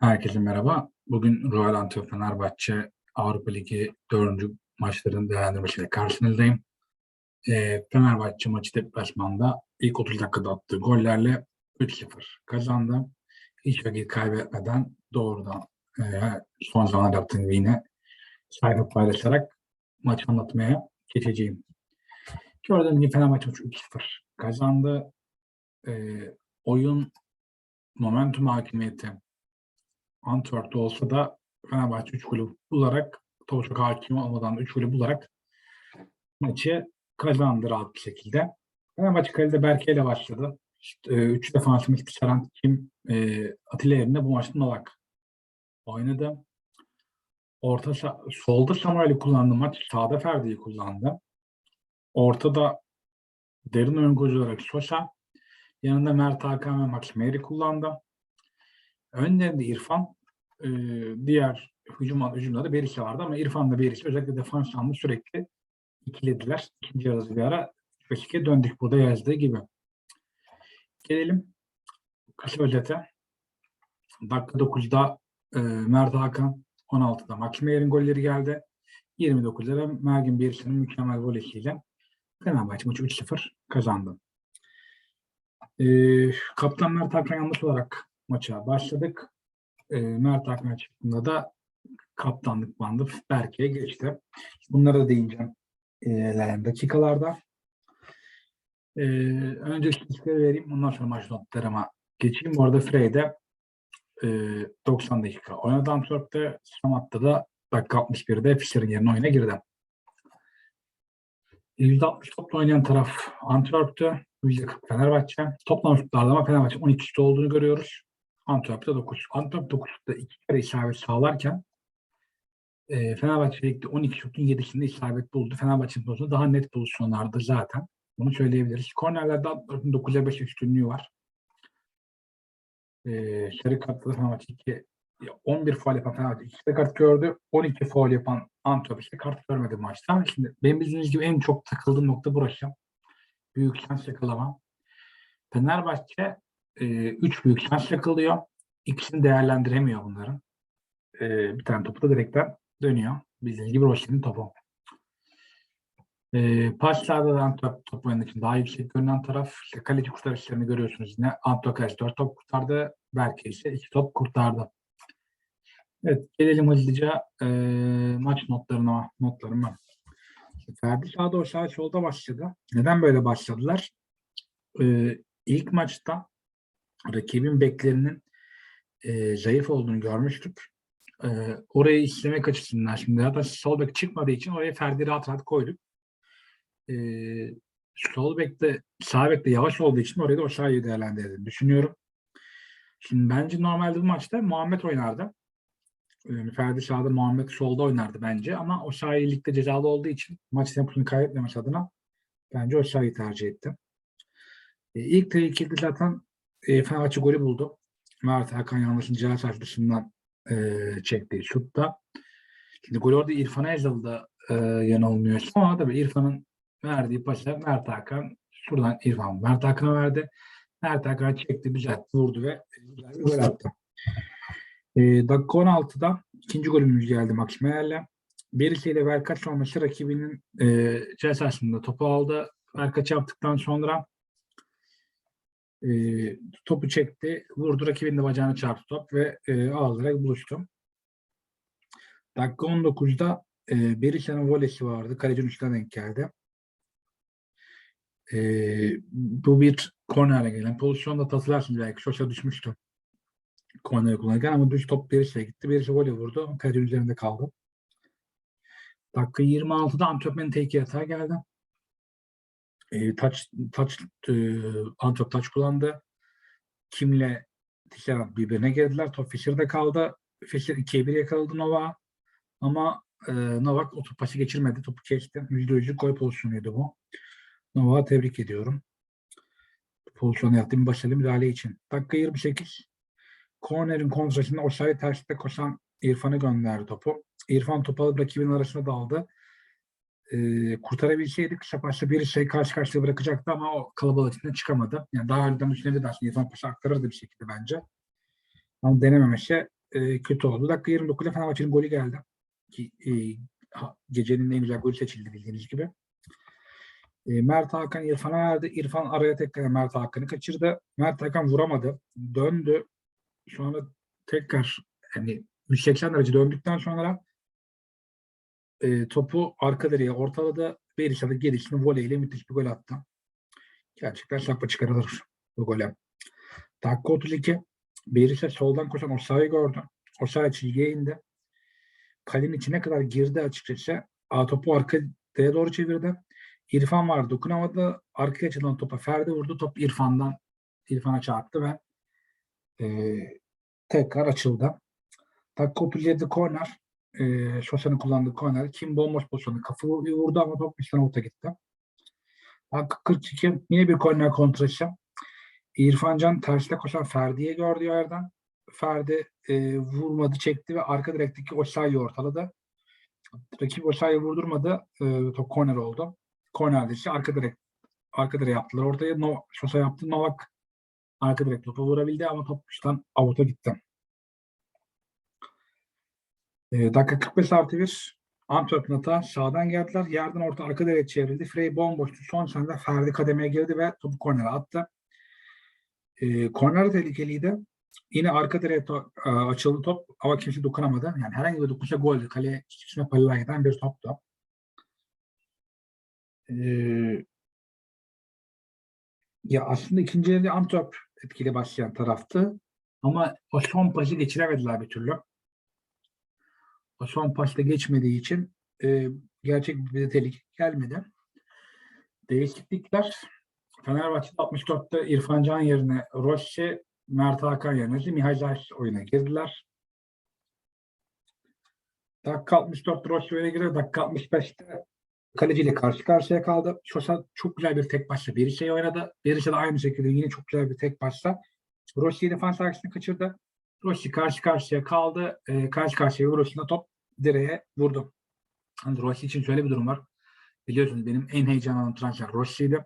Herkese merhaba. Bugün Royal Antwerp Fenerbahçe Avrupa Ligi 4. maçların değerlendirmesiyle karşınızdayım. Ee, Fenerbahçe maçı deplasmanda ilk 30 dakikada attığı gollerle 3-0 kazandı. Hiç vakit kaybetmeden doğrudan e, son zamanlarda yaptığım yine sayfa paylaşarak maçı anlatmaya geçeceğim. Gördüğünüz gibi Fenerbahçe maçı 3-0 kazandı. Ee, oyun momentum hakimiyeti Antwerp'te olsa da Fenerbahçe 3 golü bularak topu çok hakim olmadan 3 golü bularak maçı kazandı rahat bir şekilde. Fenerbahçe kalede Berke ile başladı. İşte, 3 defansımız Pisarant, Kim, e, Atilla yerine bu maçta Novak oynadı. Orta sa- solda Samuel'i kullandı maç. Sağda Ferdi'yi kullandı. Ortada derin oyun olarak Sosa. Yanında Mert Hakan ve Max Meyri kullandı. Önlerinde İrfan, e, diğer hücum hücumda da vardı ama İrfan'la Berisha özellikle defans anlı sürekli ikilediler. İkinci yarısı bir ara 3-2'ye döndük burada yazdığı gibi. Gelelim kısa özete. Dakika 9'da e, Mert Hakan, 16'da Max Meyer'in golleri geldi. 29'da da Mergin Berisha'nın mükemmel volesiyle Fenerbahçe maçı 3-0 kazandı. E, Kaptan Mert Hakan yanlış olarak maça başladık. E, Mert Hakan çıktığında da kaptanlık bandı Berke'ye geçti. Bunlara da değineceğim e, ilerleyen dakikalarda. E, önce istatistikleri vereyim. Ondan sonra maç notlarıma geçeyim. Bu arada Frey'de e, 90 dakika oynadı Antwerp'te. Samat'ta da dakika 61'de Fischer'in yerine oyuna girdi. %60 topla oynayan taraf Antwerp'tü. %40 Fenerbahçe. Toplam şutlarda ama Fenerbahçe 12 şut olduğunu görüyoruz. Antwerp'te 9. Antwerp 9 şutta 2 kere isabet sağlarken e, Fenerbahçe ligde 12 şutun 7'sinde isabet buldu. Fenerbahçe'nin pozisyonu daha net pozisyonlardı zaten. Bunu söyleyebiliriz. Kornerlerde Antwerp'in 9'a 5 üstünlüğü var. E, sarı kartlı Fenerbahçe 2 11 faul yapan Fenerbahçe 2 de kart gördü. 12 faul yapan Antwerp işte kart görmedi maçta. Şimdi benim bildiğiniz gibi en çok takıldığım nokta burası. Büyük şans yakalama. Fenerbahçe 3 büyük şans yakalıyor. İkisini değerlendiremiyor bunların. E, bir tane topu da direkten dönüyor. Bildiğiniz gibi Roşin'in topu. E, Paçlarda da Antwerp top için daha yüksek görünen taraf. İşte kaleci kurtarışlarını görüyorsunuz yine. Antwerp kaleci 4 top kurtardı. Berke ise 2 top kurtardı. Evet gelelim hızlıca e, maç notlarına. Notlarıma. Ferdi sağda o sağ solda başladı. Neden böyle başladılar? E, ilk maçta rakibin beklerinin e, zayıf olduğunu görmüştük. E, orayı işlemek açısından şimdi zaten sol bek çıkmadığı için oraya Ferdi rahat rahat koyduk. E, sol bekte sağ bekte yavaş olduğu için orayı da o sahayı değerlendirdiğini düşünüyorum. Şimdi bence normalde bu maçta Muhammed oynardı. Yani Ferdi sağda Muhammed solda oynardı bence ama o sahayı cezalı olduğu için maç temposunu kaybetmemek adına bence o sahayı tercih ettim. E, ilk tehlikeli zaten e, Fenerbahçe golü buldu. Mert Hakan Yanlış'ın ceza sahası dışından e, çektiği şutta. Şimdi gol orada İrfan'a yazıldı e, yanılmıyor. Ama tabii İrfan'ın verdiği pası Mert Hakan şuradan İrfan Mert Hakan'a verdi. Mert Hakan çekti, güzel vurdu ve güzel bir gol attı. E, dakika 16'da ikinci golümüz geldi Max Meyer'le. Birisi ile Verkaç sonrası rakibinin e, cezasında topu aldı. Verkaç yaptıktan sonra e, topu çekti, vurdu, rakibin de bacağına çarptı top ve e, ağlayarak buluştu. Dakika 19'da e, Berisha'nın volesi vardı. Kalecinin üstüne denk geldi. E, bu bir kornerle gelen pozisyonda hatırlarsınız belki. Şoşa düşmüştü. Korneri kullanırken ama düz top Berisha'ya gitti. Berisha voley vurdu. Kalecinin üzerinde kaldı. Dakika 26'da Antwerp'in teki hata geldi. E, touch, touch, e, Antwerp touch kullandı. Kimle Tisserand birbirine girdiler. Top Fischer'de kaldı. Fischer 2'ye 1 yakaladı Nova. Ama e, Novak o pası geçirmedi. Topu kesti. %100'lük gol pozisyonuydu bu. Novak'a tebrik ediyorum. Pozisyonu yaptığım başarılı müdahale için. Dakika 28. Korner'in kontrasında Oşay'ı terslikte koşan İrfan'ı gönderdi topu. İrfan topu alıp rakibin arasına daldı e, kurtarabilseydi kısa pasla bir şey karşı karşıya bırakacaktı ama o kalabalık içinden çıkamadı. Yani daha önceden düşünebilirdi aslında İrfan Paşa aktarırdı bir şekilde bence. Ama denememesi e, kötü oldu. Dakika 29'da Fenerbahçe'nin golü geldi. Ki e, gecenin en güzel golü seçildi bildiğiniz gibi. E, Mert Hakan İrfan'a verdi. İrfan araya tekrar Mert Hakan'ı kaçırdı. Mert Hakan vuramadı. Döndü. Sonra tekrar hani 180 derece döndükten sonra e, topu arka direğe ortaladı. Berisha da gerisini voleyle müthiş bir gol attı. Gerçekten şapka çıkarılır bu gole. Dakika 32. Berisha soldan koşan Osayi gördü. Osayi çizgiye indi. Kalenin içine kadar girdi açıkçası. A, topu arkaya doğru çevirdi. İrfan var dokunamadı. Arkaya açılan topa Ferdi vurdu. Top İrfan'dan İrfan'a çarptı ve e, tekrar açıldı. Dakika 37 korner. E, Sosa'nın kullandığı korner. Kim bomboş pozisyonda kafayı vurdu ama top üstten orta gitti. Dakika 42 yine bir korner kontrası. İrfan Can terste koşan Ferdi'ye gördü yerden. Ferdi e, vurmadı, çekti ve arka direkteki Osayi'yi ortaladı. Rakip Osayi'yi vurdurmadı. E, top korner oldu. Kornerde ise arka direk arka direğe yaptılar. Ortaya no, Sosa yaptı. Novak arka direk topu vurabildi ama top dıştan avuta gitti. E, dakika 45 artı 1 Antwerp'in hata sağdan geldiler. Yerden orta arka direğe çevrildi. Frey bomboştu. Son saniye Ferdi kademeye girdi ve topu kornere attı. E, korner tehlikeliydi. Yine arka direğe to- e, açıldı top ama kimse dokunamadı. Yani herhangi bir dokunuşa goldü. Kaleye üstüne paralel giden bir toptu. Ee, ya aslında ikinci yarıda Antwerp etkili başlayan taraftı. Ama o son pası geçiremediler bir türlü. Son pasta geçmediği için e, gerçek bir tehlike gelmedi. Değişiklikler Fenerbahçe'de 64'te İrfan Can yerine Rossi, Mert Hakan yerine de Zayt oyuna girdiler. Dakika 64 Rossi oyuna girdi. Dakika 65'te kaleciyle karşı karşıya kaldı. Sosa çok güzel bir tek başla bir şey oynadı. Berisha da aynı şekilde yine çok güzel bir tek başla. Rossi'yi defans arkasını kaçırdı. Rossi karşı karşıya kaldı. Ee, karşı karşıya Rossi'nin top direğe vurdu. Hani Rossi için şöyle bir durum var. Biliyorsunuz benim en heyecanlandığım transfer Rossi'ydi.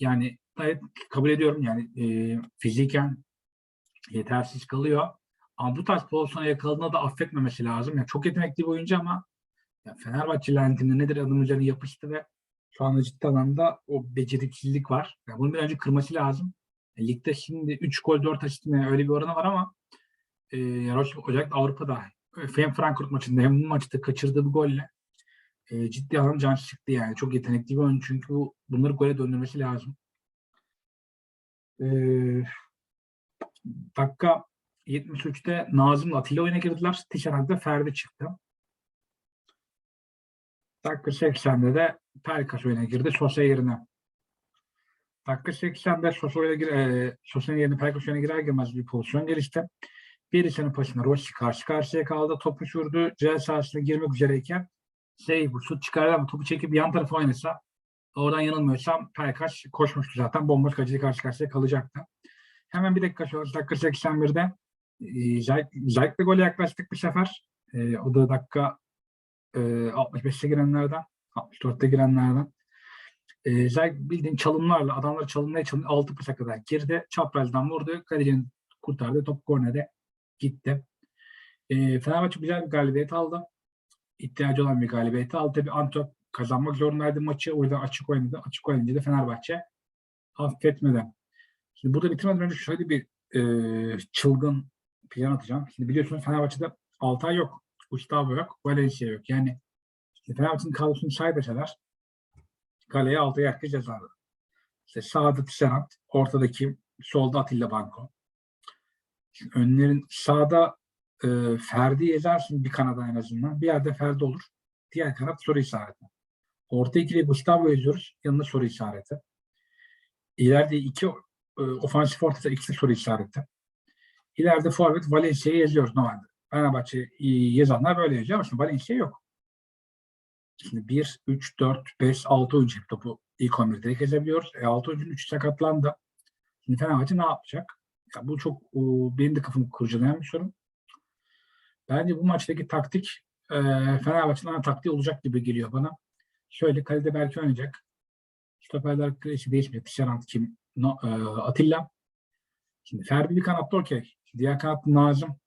Yani evet, kabul ediyorum yani e, fiziken yetersiz kalıyor. Ama bu tarz pozisyona yakaladığında da affetmemesi lazım. Yani çok yetenekli bir oyuncu ama ya Fenerbahçe lentinde nedir adım üzerine yapıştı ve şu anda ciddi anlamda o beceriksizlik var. Yani bunu bir önce kırması lazım. E, ligde şimdi 3 gol 4 asist öyle bir oranı var ama e, yani özellikle Avrupa'da hem Frankfurt maçında hem bu maçta kaçırdığı bir golle e, ciddi anlamda can çıktı yani. Çok yetenekli bir oyuncu çünkü bu, bunları gole döndürmesi lazım. E, dakika 73'te Nazım'la Atilla oyuna girdiler. Tisserand'da Ferdi çıktı. Dakika 80'de de Pelkas oyuna girdi Sosa yerine. Dakika 80'de Sosa oyuna gir, e, Sosa'nın yerine Pelkas oyuna girer girmez bir pozisyon gelişti. Birisinin başına Rossi karşı karşıya kaldı. Topu sürdü. Ceza sahasına girmek üzereyken şey bu şut çıkardı ama topu çekip yan tarafa oynasa oradan yanılmıyorsam Pelkas koşmuştu zaten. Bomboş kaleciyle karşı karşıya kalacaktı. Hemen bir dakika sonra dakika 81'de e, Zayt, Zayt'le gole yaklaştık bir sefer. E, o da dakika e, 65'te girenlerden, 64'te girenlerden. E, Zayt bildiğin çalımlarla adamları çalınmaya çalınmaya 6 pasa kadar girdi. Çaprazdan vurdu. Kalecinin kurtardı. Top kornere gitti. E, Fenerbahçe güzel bir galibiyet aldı. İhtiyacı olan bir galibiyet aldı. Tabii Antwerp kazanmak zorundaydı maçı. O yüzden açık oynadı. Açık oynayınca da Fenerbahçe affetmedi. Şimdi burada bitirmeden önce şöyle bir e, çılgın plan atacağım. Şimdi biliyorsunuz Fenerbahçe'de Altay yok. Gustavo yok. Valencia yok. Yani işte Fenerbahçe'nin kadrosunu say deseler kaleye Altay herkes yazardı. İşte sağda Tisserand, ortada kim? Solda Atilla Banko. Şimdi önlerin sağda e, Ferdi yazarsın bir kanada en azından. Bir yerde Ferdi olur. Diğer kanat soru işareti. Orta ikili Gustavo yazıyoruz. Yanında soru işareti. İleride iki e, ofansif ortada ikisi soru işareti. İleride forvet Valencia'yı yazıyoruz normalde. Fenerbahçe yazanlar böyle yazıyor ama şimdi Valencia yok. Şimdi 1, 3, 4, 5, 6 oyuncu topu ilk 11'de gezebiliyoruz. E 6 oyuncunun 3'ü sakatlandı. Şimdi Fenerbahçe ne yapacak? Ya bu çok o, benim de kafamı kurcalayan bir sorun. Bence bu maçtaki taktik e, Fenerbahçe'nin taktiği olacak gibi geliyor bana. Şöyle kalede belki oynayacak. Stoperler kreşi değişmeyecek. Tisserand kim? No, e, Atilla. Şimdi Ferdi bir kanatta okey. Diğer kanatta Nazım.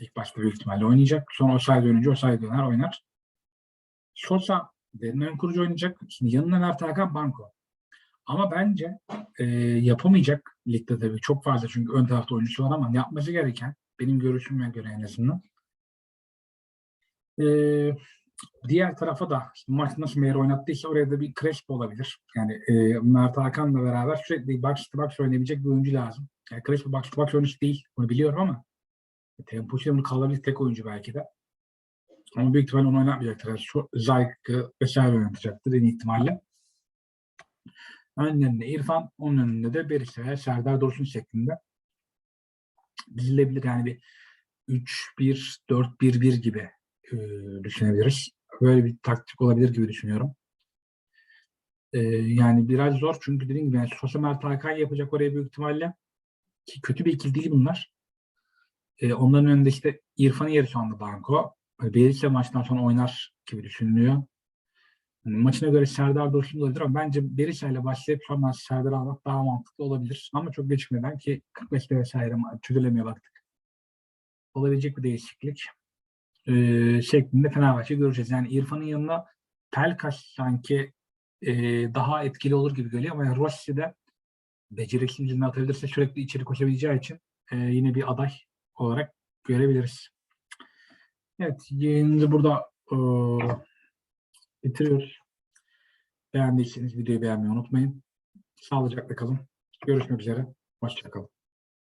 ilk başta büyük ihtimalle oynayacak. Sonra Osayi dönünce Osayi döner oynar. Sosa derin ön kurucu oynayacak. Şimdi yanına Mert Hakan Banko. Ama bence e, yapamayacak ligde tabii çok fazla çünkü ön tarafta oyuncusu var ama yapması gereken benim görüşüme göre en azından e, diğer tarafa da işte maç nasıl Meyer oynattıysa oraya da bir Crespo olabilir. Yani e, Mert Hakan'la beraber sürekli box to box oynayabilecek bir oyuncu lazım. Yani Crespo box to box oyuncusu değil. Bunu biliyorum ama temposu bunu kalabilecek tek oyuncu belki de. Ama büyük ihtimalle onu oynatmayacaktır. Yani Şu Zayık'ı vesaire oynatacaktır en ihtimalle. Önlerinde İrfan, onun önünde de Berisha veya Serdar Dursun şeklinde dizilebilir. Yani bir 3-1-4-1-1 gibi e, düşünebiliriz. Böyle bir taktik olabilir gibi düşünüyorum. E, yani biraz zor çünkü dediğim gibi yani Sosa Mert Hakan yapacak oraya büyük ihtimalle. Ki kötü bir ikili değil bunlar. E, onların önünde işte İrfan'ın yeri şu anda Banko. Berisha maçtan sonra oynar gibi düşünülüyor. Yani maçına göre Serdar Dursun olabilir ama bence Berisha ile başlayıp sonra Serdar almak daha mantıklı olabilir. Ama çok geçmeden ki 45'te vesaire çözülemiyor baktık. Olabilecek bir değişiklik e, şeklinde Fenerbahçe göreceğiz. Yani İrfan'ın yanına Pelkas sanki e, daha etkili olur gibi geliyor ama Rossi de beceriksizliğini atabilirse sürekli içeri koşabileceği için e, yine bir aday olarak görebiliriz. Evet, yayınımızı burada e, bitiriyoruz. Beğendiyseniz videoyu beğenmeyi unutmayın. Sağlıcakla kalın. Görüşmek üzere. Hoşçakalın.